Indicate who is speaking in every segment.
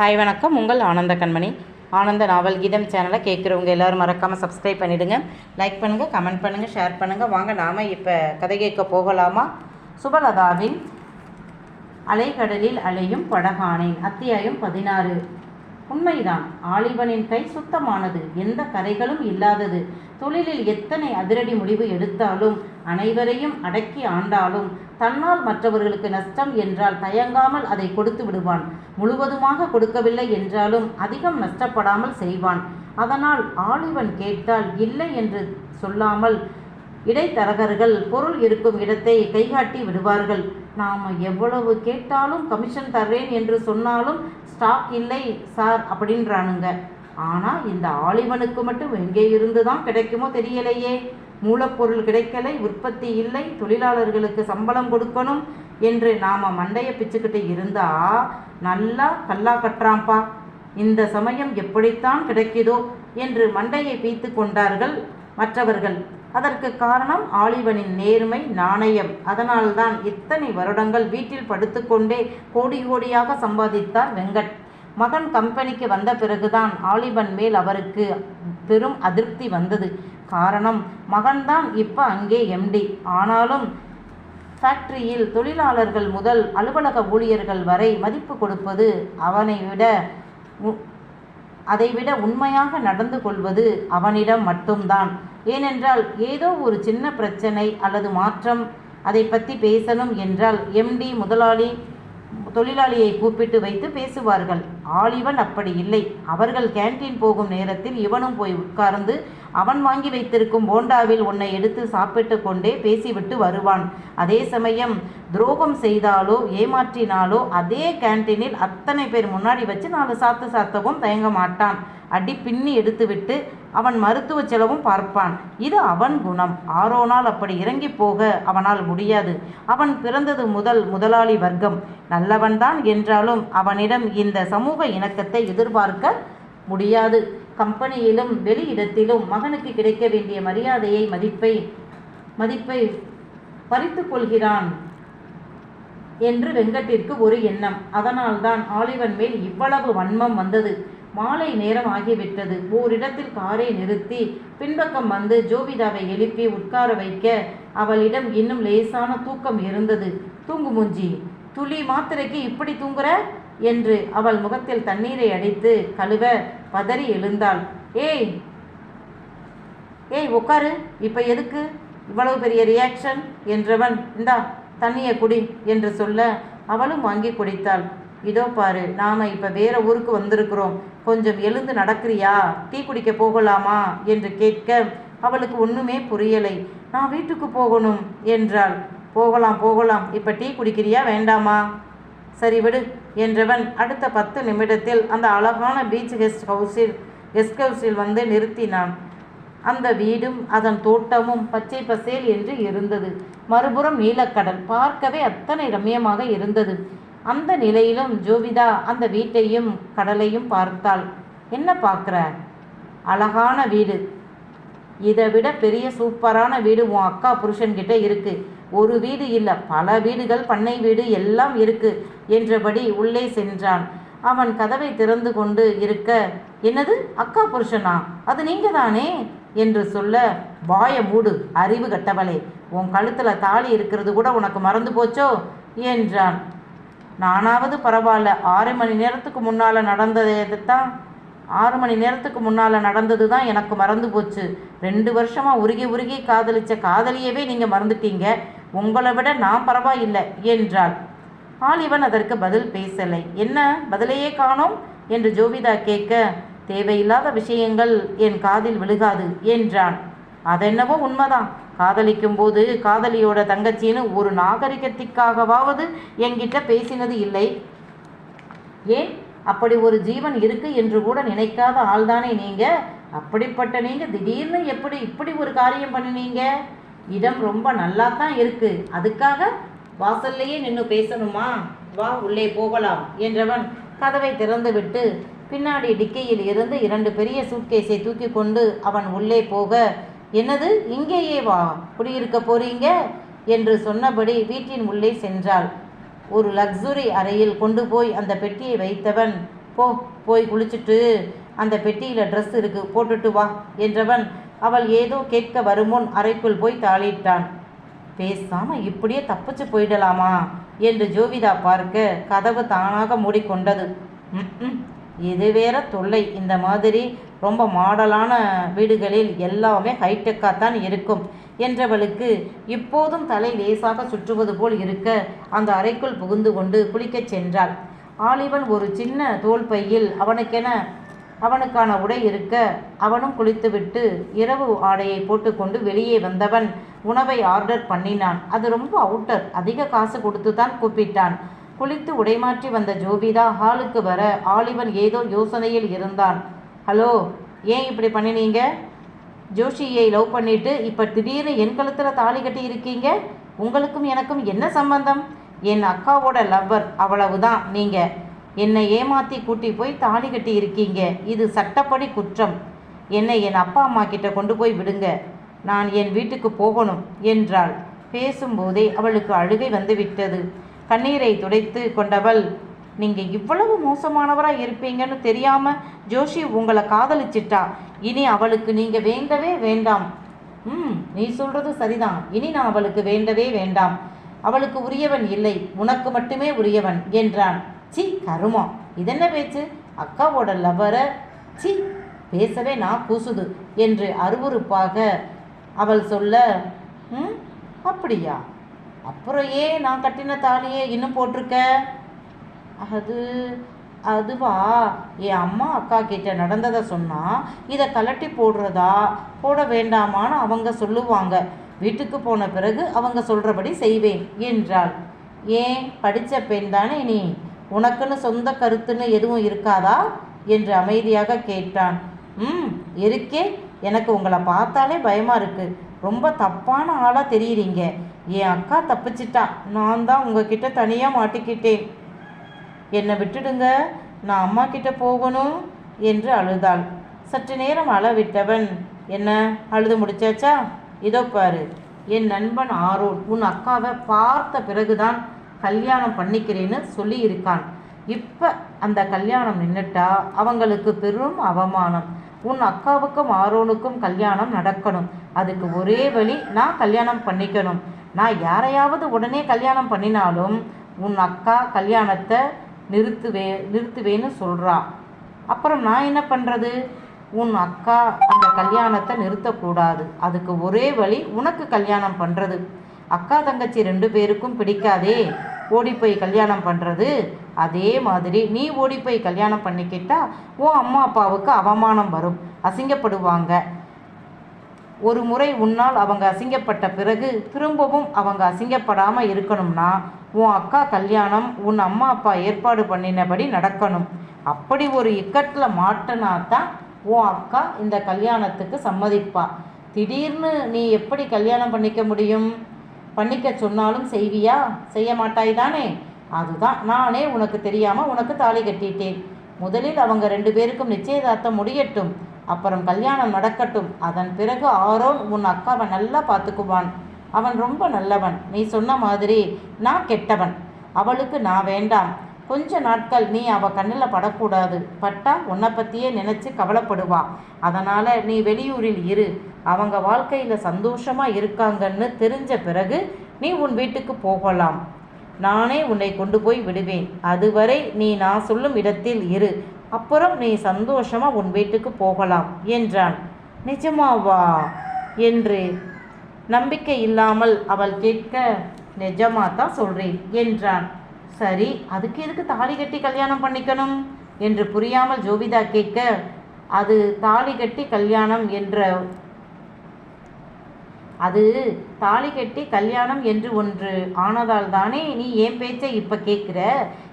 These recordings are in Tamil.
Speaker 1: ஹாய் வணக்கம். உங்கள் ஆனந்த கண்மணி. ஆனந்த நாவல் கீதம் சேனலை கேட்குறவங்க எல்லோரும் மறக்காமல் சப்ஸ்கிரைப் பண்ணிவிடுங்க லைக் பண்ணுங்கள் கமெண்ட் பண்ணுங்கள் ஷேர் பண்ணுங்கள் வாங்க நாம் இப்போ கதை கேட்க போகலாமா? சுபலதாவின் அலைக்கடலில் அலையும் படகானேன் அத்தியாயம் பதினாறு. உண்மைதான். ஆலிவனின் கை சுத்தமானது. எந்த கரைகளும் இல்லாதது. தொழிலில் எத்தனை அதிரடி முடிவு எடுத்தாலும் அனைவரையும் அடக்கி ஆண்டாலும் தன்னால் மற்றவர்களுக்கு நஷ்டம் என்றால் தயங்காமல் அதை கொடுத்து விடுவான். முழுவதுமாக கொடுக்கவில்லை என்றாலும் அதிகம் நஷ்டப்படாமல் செய்வான். அதனால் ஆலிவன் கேட்டால் இல்லை என்று சொல்லாமல் இடைத்தரகர்கள் பொருள் இருக்கும் இடத்தை கைகாட்டி விடுவார்கள். நாம் எவ்வளவு கேட்டாலும் கமிஷன் தர்றேன் என்று சொன்னாலும் ஸ்டாக் இல்லை சார் அப்படின்றானுங்க. ஆனால் இந்த ஆலிவனுக்கு மட்டும் எங்கே இருந்து தான் கிடைக்குமோ தெரியலையே. மூலப்பொருள் கிடைக்கலை உற்பத்தி இல்லை தொழிலாளர்களுக்கு சம்பளம் கொடுக்கணும் என்று நாம் மண்டைய பிச்சுக்கிட்டு இருந்தா நல்லா கல்லா கட்டுறான்ப்பா. இந்த சமயம் எப்படித்தான் கிடைக்குதோ என்று மண்டையை பீத்து கொண்டார்கள் மற்றவர்கள். அதற்கு காரணம் ஆலிவனின் நேர்மை நாணயம். அதனால்தான் இத்தனை வருடங்கள் வீட்டில் படுத்துக்கொண்டே கோடி கோடியாக சம்பாதித்தார் வெங்கட். மகன் கம்பெனிக்கு வந்த பிறகுதான் ஆலிபன் மேல் அவருக்கு பெரும் அதிருப்தி வந்தது. காரணம் மகன்தான் இப்போ அங்கே எம்டி ஆனாலும் ஃபேக்டரியில் தொழிலாளர்கள் முதல் அலுவலக ஊழியர்கள் வரை மதிப்பு கொடுப்பது அவனை விட அதைவிட உண்மையாக நடந்து கொள்வது அவனிடம் மட்டும்தான். ஏனென்றால் ஏதோ ஒரு சின்ன பிரச்சனை அல்லது மாற்றம் அதை பற்றி பேசணும் என்றால் எம்டி முதலாளி தொழிலாளியை கூப்பிட்டு வைத்து பேசுவார்கள். ஆலிவன் அப்படி இல்லை. அவர்கள் கேண்டீன் போகும் நேரத்தில் இவனும் போய் உட்கார்ந்து அவன் வாங்கி வைத்திருக்கும் போண்டாவில் உன்னை எடுத்து சாப்பிட்டு கொண்டே பேசிவிட்டு வருவான். அதே சமயம் துரோகம் செய்தாலோ ஏமாற்றினாலோ அதே கேண்டீனில் அத்தனை பேர் முன்னாடி வச்சு நாலு சாத்து சாத்தவும் தயங்க மாட்டான். அடி பின்னி எடுத்துவிட்டு அவன் மருத்துவ செலவும் பார்ப்பான். இது அவன் குணம். ஆரோனால் அப்படி இறங்கி போக அவனால் முடியாது. அவன் பிறந்தது முதல் முதலாளி வர்க்கம். நல்லவன்தான் என்றாலும் அவனிடம் இந்த சமூக இணக்கத்தை எதிர்பார்க்க முடியாது. கம்பெனியிலும் வெளியிடத்திலும் மகனுக்கு கிடைக்க வேண்டிய மரியாதையை மதிப்பை மதிப்பை பறித்து கொள்கிறான் என்று வெங்கட்டிற்கு ஒரு எண்ணம். அதனால்தான் ஆலிவன் மேல் இவ்வளவு வன்மம் வந்தது. மாலை நேரம் ஆகிவிட்டது. ஓரிடத்தில் காரை நிறுத்தி பின்பக்கம் வந்து ஜோவிதாவை எழுப்பி உட்கார வைக்க அவளிடம் இன்னும் லேசான தூக்கம் இருந்தது. தூங்கு மூஞ்சி. துளி மாத்திரைக்கு இப்படி தூங்குற? என்று அவள் முகத்தில் தண்ணீரை அடித்து கழுவ பதறி எழுந்தாள். ஏய் ஏய் உட்காரு இப்போ எதுக்கு? இவ்வளவு பெரிய ரியாக்ஷன் என்றவன் இந்தா தண்ணியை குடி என்று சொல்ல அவளும் வாங்கி குடித்தாள். இதோ பாரு நாம இப்போ வேற ஊருக்கு வந்திருக்கிறோம். கொஞ்சம் எழுந்து நடக்கிறியா? டீ குடிக்க போகலாமா? என்று கேட்க அவளுக்கு ஒன்றுமே புரியலை. நான் வீட்டுக்கு போகணும் என்றாள். போகலாம் போகலாம். இப்போ டீ குடிக்கிறியா? வேண்டாமா? சரி விடு. என்றவன் அடுத்த பத்து நிமிடத்தில் அந்த அழகான பீச் கெஸ்ட் ஹவுஸில் கெஸ்ட் ஹவுஸில் வந்து நிறுத்தினான். அந்த வீடும் அதன் தோட்டமும் பச்சை பசேல் என்று இருந்தது. மறுபுறம் நீலக்கடல் பார்க்கவே அத்தனை ரம்யமாக இருந்தது. அந்த நிலையிலும் ஜோவிதா அந்த வீட்டையும் கடலையும் பார்த்தாள். என்ன பார்க்குற? அழகான வீடு. இதை விட பெரிய சூப்பரான வீடு உன் அக்கா புருஷன்கிட்ட இருக்கு. ஒரு வீடு இல்லை பல வீடுகள் பண்ணை வீடு எல்லாம் இருக்குது என்றபடி உள்ளே சென்றான். அவன் கதவை திறந்து கொண்டு இருக்க என்னது? அக்கா புருஷனா? அது நீங்க தானே என்று சொல்ல வாய மூடு அறிவு கட்டவளே. உன் கழுத்தில் தாலி இருக்கிறது கூட உனக்கு மறந்து போச்சோ? என்றான். நானாவது பரவாயில்ல. ஆறு மணி நேரத்துக்கு முன்னால் நடந்ததை தான் ஆறு மணி நேரத்துக்கு முன்னால் நடந்தது தான் எனக்கு மறந்து போச்சு. ரெண்டு வருஷமாக உருகி உருகி காதலிச்ச காதலியவே நீங்கள் மறந்துட்டீங்க. உங்களை விட நான் பரவாயில்லை என்றாள். ஆலிவன் அதற்கு பதில் பேசலை. என்ன? பதிலையே காணோம்? என்று ஜோவிதா கேட்க தேவையில்லாத விஷயங்கள் என் காதில் விழுகாது என்றான். அதென்னவோ உண்மைதான். காதலிக்கும் போது காதலியோட தங்கச்சின்னு ஒரு நாகரிகத்திற்காகவாவது என்கிட்ட பேசினது இல்லை. ஏன்? அப்படி ஒரு ஜீவன் இருக்கு என்று கூட நினைக்காத ஆள்தானே நீங்க? அப்படிப்பட்ட நீங்க திடீர்னு எப்படி இப்படி ஒரு காரியம் பண்ணினீங்க? இடம் ரொம்ப நல்லா தான் இருக்கு. அதுக்காக வாசல்லையே நின்று பேசணுமா? வா உள்ளே போகலாம் என்றவன் கதவை திறந்துவிட்டு பின்னாடி டிக்கையில் இருந்து இரண்டு பெரிய சூட்கேஸை தூக்கி கொண்டு அவன் உள்ளே போக என்னது? இங்கேயே வா. குடியிருக்க போறீங்க? என்று சொன்னபடி வீட்டின் உள்ளே சென்றாள். ஒரு லக்ஸுரி அறையில் கொண்டு போய் அந்த பெட்டியை வைத்தவன் போ போய் குளிச்சுட்டு அந்த பெட்டியில் ட்ரெஸ் இருக்கு போட்டுட்டு வா என்றவன் அவள் ஏதோ கேட்க வருமுன் அறைக்குள் போய் தாளிட்டான். பேசாம இப்படியே தப்பிச்சு போயிடலாமா? என்று ஜோவிதா பார்க்க கதவு தானாக மூடிக்கொண்டது. இது வேற தொல்லை. இந்த மாதிரி ரொம்ப மாடலான வீடுகளில் எல்லாமே ஹைடெக்காக தான் இருக்கும் என்றவளுக்கு இப்போதும் தலை லேசாக சுற்றுவது போல் இருக்க அந்த அறைக்குள் புகுந்து கொண்டு குளிக்கச் சென்றாள். ஆலிவன் ஒரு சின்ன தோல் பையில் அவனுக்கென அவனுக்கான உடை இருக்க அவனும் குளித்துவிட்டு இரவு ஆடையை போட்டுக்கொண்டு வெளியே வந்தவன் உணவை ஆர்டர் பண்ணினான். அது ரொம்ப அவுட்டர். அதிக காசு கொடுத்து தான் கூப்பிட்டான். குளித்து உடைமாற்றி வந்த ஜோபிதா ஹாலுக்கு வர ஆலிவன் ஏதோ யோசனையில் இருந்தான். ஹலோ ஏன் இப்படி பண்ணினீங்க? ஜோஷியை லவ் பண்ணிட்டு இப்போ திடீர்னு என் கழுத்தில் தாலி கட்டி இருக்கீங்க? உங்களுக்கும் எனக்கும் என்ன சம்பந்தம்? என் அக்காவோட லவ்வர் அவ்வளவுதான். நீங்கள் என்னை ஏமாத்தி கூட்டி போய் தாலி கட்டி இருக்கீங்க. இது சட்டப்படி குற்றம். என்னை என் அப்பா அம்மா கிட்ட கொண்டு போய் விடுங்க. நான் என் வீட்டுக்கு போகணும் என்றாள். பேசும்போதே அவளுக்கு அழுகை வந்துவிட்டது. கண்ணீரை துடைத்து கொண்டவள் நீங்க இவ்வளவு மோசமானவராக இருப்பீங்கன்னு தெரியாம ஜோஷி உங்களை காதலிச்சிட்டா. இனி அவளுக்கு நீங்க வேண்டவே வேண்டாம். ம் நீ சொல்றது சரிதான். இனி நான் அவளுக்கு வேண்டவே வேண்டாம். அவளுக்கு உரியவன் இல்லை. உனக்கு மட்டுமே உரியவன் என்றான். சி கருமம் இதென்ன பேச்சு? அக்காவோட லவரை சி பேசவே நான் கூசுது என்று அருவறுப்பாக அவள் சொல்ல ம் அப்படியா? அப்புறம் ஏன் நான் கட்டின தாலியே இன்னும் போட்டிருக்க? அது அதுவா? என் அம்மா அக்கா கிட்ட நடந்ததை சொன்னால் இதை கலட்டி போடுறதா? போட வேண்டாமான்னு அவங்க சொல்லுவாங்க. வீட்டுக்கு போன பிறகு அவங்க சொல்கிறபடி செய்வேன் என்றாள். ஏன்? படித்த பெண் தானே நீ? உனக்குன்னு சொந்த கருத்துன்னு எதுவும் இருக்காதா? என்று அமைதியாக கேட்டான். ம் இருக்கே. எனக்கு உங்களை பார்த்தாலே பயமாக இருக்குது ரொம்ப தப்பான ஆளாக தெரியுறீங்க. என் அக்கா தப்பிச்சிட்டா. நான் தான் உங்ககிட்ட தனியாக மாட்டிக்கிட்டேன். என்னை விட்டுடுங்க. நான் அம்மா கிட்ட போகணும் என்று அழுதாள். சற்று நேரம் அளவிட்டவன் என்ன? அழுது முடிச்சாச்சா? இதோ பாரு. என் நண்பன் ஆரோன் உன் அக்காவை பார்த்த பிறகுதான் கல்யாணம் பண்ணிக்கிறேன்னு சொல்லியிருக்கான். இப்போ அந்த கல்யாணம் நின்றுட்டா அவங்களுக்கு பெரும் அவமானம். உன் அக்காவுக்கும் ஆரோனுக்கும் கல்யாணம் நடக்கணும். அதுக்கு ஒரே வழி நான் கல்யாணம் பண்ணிக்கணும். நான் யாரையாவது உடனே கல்யாணம் பண்ணினாலும் உன் அக்கா கல்யாணத்தை நிறுத்துவே நிறுத்துவேன்னு சொல்கிறா அப்புறம் நான் என்ன பண்ணுறது உன் அக்கா அந்த கல்யாணத்தை நிறுத்தக்கூடாது. அதுக்கு ஒரே வழி உனக்கு கல்யாணம் பண்ணுறது அக்கா தங்கச்சி ரெண்டு பேருக்கும் பிடிக்காதே. ஓடி போய் கல்யாணம் பண்ணுறது அதே மாதிரி நீ ஓடி போய் கல்யாணம் பண்ணிக்கிட்டா உன் அம்மா அப்பாவுக்கு அவமானம் வரும். அசிங்கப்படுவாங்க. ஒரு முறை உன்னால் அவங்க அசிங்கப்பட்ட பிறகு திரும்பவும் அவங்க அசிங்கப்படாமல் இருக்கணும்னா உன் அக்கா கல்யாணம் உன் அம்மா அப்பா ஏற்பாடு பண்ணினபடி நடக்கணும். அப்படி ஒரு இக்கட்டில் மாட்டினா தான் உன் அக்கா இந்த கல்யாணத்துக்கு சம்மதிப்பா. திடீர்னு நீ எப்படி கல்யாணம் பண்ணிக்க முடியும்? பண்ணிக்க சொன்னாலும் செய்வியா? செய்ய மாட்டாய் தானே? அதுதான். நானே உனக்கு தெரியாமல் உனக்கு தாலி கட்டிட்டேன். முதலில் அவங்க ரெண்டு பேருக்கும் நிச்சயதார்த்தம் முடியட்டும். அப்புறம் கல்யாணம் நடக்கட்டும். அதன் பிறகு ஆரோன் உன் அக்காவை நல்லா பார்த்துக்குவான். அவன் ரொம்ப நல்லவன். நீ சொன்ன மாதிரி நான் கெட்டவன். அவளுக்கு நான் வேண்டாம். கொஞ்ச நாட்கள் நீ அவ கண்ணில் படக்கூடாது. பட்டா உன்னை பற்றியே நினச்சி கவலைப்படுவா. அதனால் நீ வெளியூரில் இரு. அவங்க வாழ்க்கையில் சந்தோஷமாக இருக்காங்கன்னு தெரிஞ்ச பிறகு நீ உன் வீட்டுக்கு போகலாம். நானே உன்னை கொண்டு போய் விடுவேன். அதுவரை நீ நான் சொல்லும் இடத்தில் இரு. அப்புறம் நீ சந்தோஷமாக உன் வீட்டுக்கு போகலாம் என்றான். நிஜமாவா? என்று. நம்பிக்கை இல்லாமல் அவள் கேட்க நிஜமா தான் சொல்கிறேன் என்றான். சரி அதுக்கு எதுக்கு தாலி கட்டி கல்யாணம் பண்ணிக்கணும்? என்று புரியாமல் ஜோபிதா கேட்க அது தாலி கட்டி கல்யாணம் என்ற அது தாலி கட்டி கல்யாணம் என்று ஒன்று ஆனதால் தானே நீ என் பேச்சை இப்போ கேட்குற?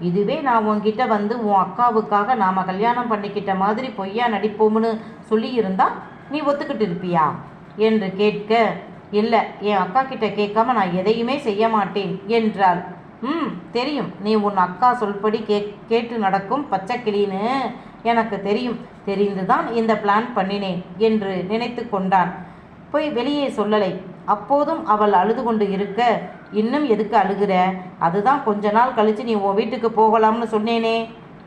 Speaker 1: இதுவே நான் உன்கிட்ட வந்து உன் அக்காவுக்காக நாம் கல்யாணம் பண்ணிக்கிட்ட மாதிரி பொய்யா நடிப்போம்னு சொல்லியிருந்தா நீ ஒத்துக்கிட்டு இருப்பியா? என்று கேட்க இல்லை என் அக்கா கிட்ட கேட்காம நான் எதையுமே செய்ய மாட்டேன் என்றாள். ம் தெரியும். நீ உன் அக்கா சொல்படி கே கேட்டு நடக்கும் பச்சைக்கிளின்னு எனக்கு தெரியும். தெரிந்துதான் இந்த பிளான் பண்ணினேன் என்று நினைத்து கொண்டான். போய் வெளியே சொல்லலை. அப்போதும் அவள் அழுது கொண்டு இருக்க இன்னும் எதுக்கு அழுகிற? அதுதான் கொஞ்ச நாள் கழித்து நீ உன் வீட்டுக்கு போகலாம்னு சொன்னேனே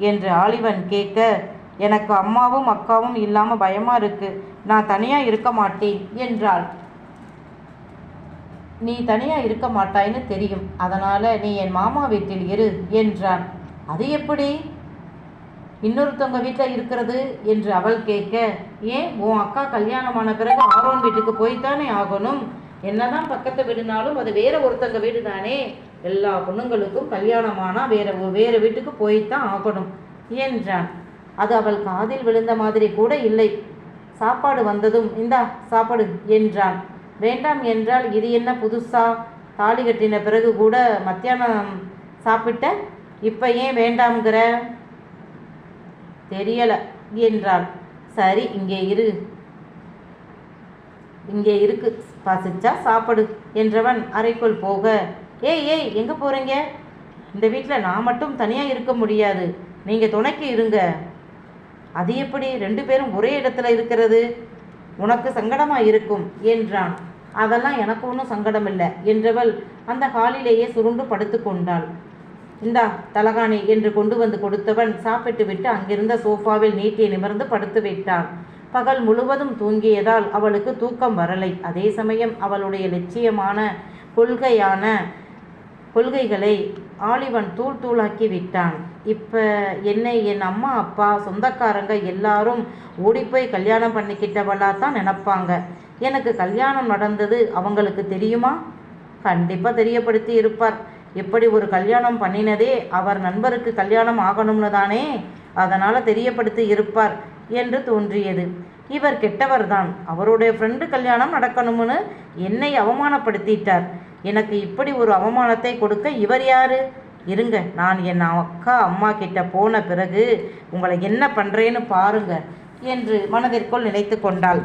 Speaker 1: என்று ஆலிவன் கேட்க எனக்கு அம்மாவும் அக்காவும் இல்லாமல் பயமாக இருக்கு. நான் தனியாக இருக்க மாட்டேன் என்றாள். நீ தனியாக இருக்க மாட்டாய்ன்னு தெரியும். அதனால் நீ என் மாமா வீட்டில் இரு என்றான். அது எப்படி? இன்னொருத்தவங்க வீட்டில் இருக்கிறது என்று அவள் கேட்க ஏன்? உன் அக்கா கல்யாணமான பிறகு ஆரோன் வீட்டுக்கு போய்த்தானே ஆகணும். என்னதான் பக்கத்து வீடுனாலும் அது வேற ஒருத்தங்க வீடு தானே எல்லா பொண்ணுங்களுக்கும் கல்யாணமானா வேற வேறு வேற வீட்டுக்கு போய்த்தான் ஆகணும் என்றான். அது அவள் காதில் விழுந்த மாதிரி கூட இல்லை. சாப்பாடு வந்ததும் இந்தா சாப்பாடு என்றான். வேண்டாம் என்றால் இது என்ன புதுசா? தாலி கட்டின பிறகு கூட மத்தியானம் சாப்பிட்ட? இப்போ ஏன் வேண்டாம்ங்கிற? தெரியல. என்றாள் சரி இங்கே இரு. இங்கே இருக்கு. பசிச்சா சாப்பிடு என்றவன் அறைக்குள் போக. ஏய் ஏய் எங்கே போகிறீங்க இந்த வீட்டில் நான் மட்டும் தனியாக இருக்க முடியாது. நீங்கள் துணைக்கு இருங்க. அது எப்படி? ரெண்டு பேரும் ஒரே இடத்துல இருக்கிறது? உனக்கு சங்கடமாக இருக்கும் என்றான். அதெல்லாம் எனக்கு ஒன்றும் சங்கடம் இல்லை என்றவள் அந்த ஹாலிலேயே சுருண்டு படுத்து கொண்டாள். இந்தா தலகாணி என்று கொண்டு வந்து கொடுத்தவன் சாப்பிட்டுவிட்டு அங்கிருந்த சோஃபாவில் நீட்டி நிமிர்ந்து படுத்து விட்டான். பகல் முழுவதும் தூங்கியதால் அவளுக்கு தூக்கம் வரலை. அதே சமயம் அவளுடைய லட்சியமான கொள்கையான கொள்கைகளை ஆலிவன் தூள் தூளாக்கி விட்டான். இப்போ என்னை என் அம்மா அப்பா சொந்தக்காரங்க எல்லாரும் ஓடிப்போய் கல்யாணம் பண்ணிக்கிட்டவளா தான் நினப்பாங்க. எனக்கு கல்யாணம் நடந்தது அவங்களுக்கு தெரியுமா? கண்டிப்பாக தெரியப்படுத்தி இருப்பார். எப்படி ஒரு கல்யாணம் பண்ணினதே அவர் நண்பருக்கு கல்யாணம் ஆகணும்னு தானே அதனால் தெரியப்படுத்தி இருப்பார் என்று தோன்றியது. இவர் கெட்டவர்தான். அவருடைய ஃப்ரெண்டு கல்யாணம் நடக்கணும்னு என்னை அவமானப்படுத்திட்டார். எனக்கு இப்படி ஒரு அவமானத்தை கொடுக்க இவர் யாரு? இருங்க நான் என் அக்கா அம்மா கிட்ட போன பிறகு உங்களை என்ன பண்ணுறேன்னு பாருங்க என்று மனதிற்குள் நினைத்து கொண்டாள்.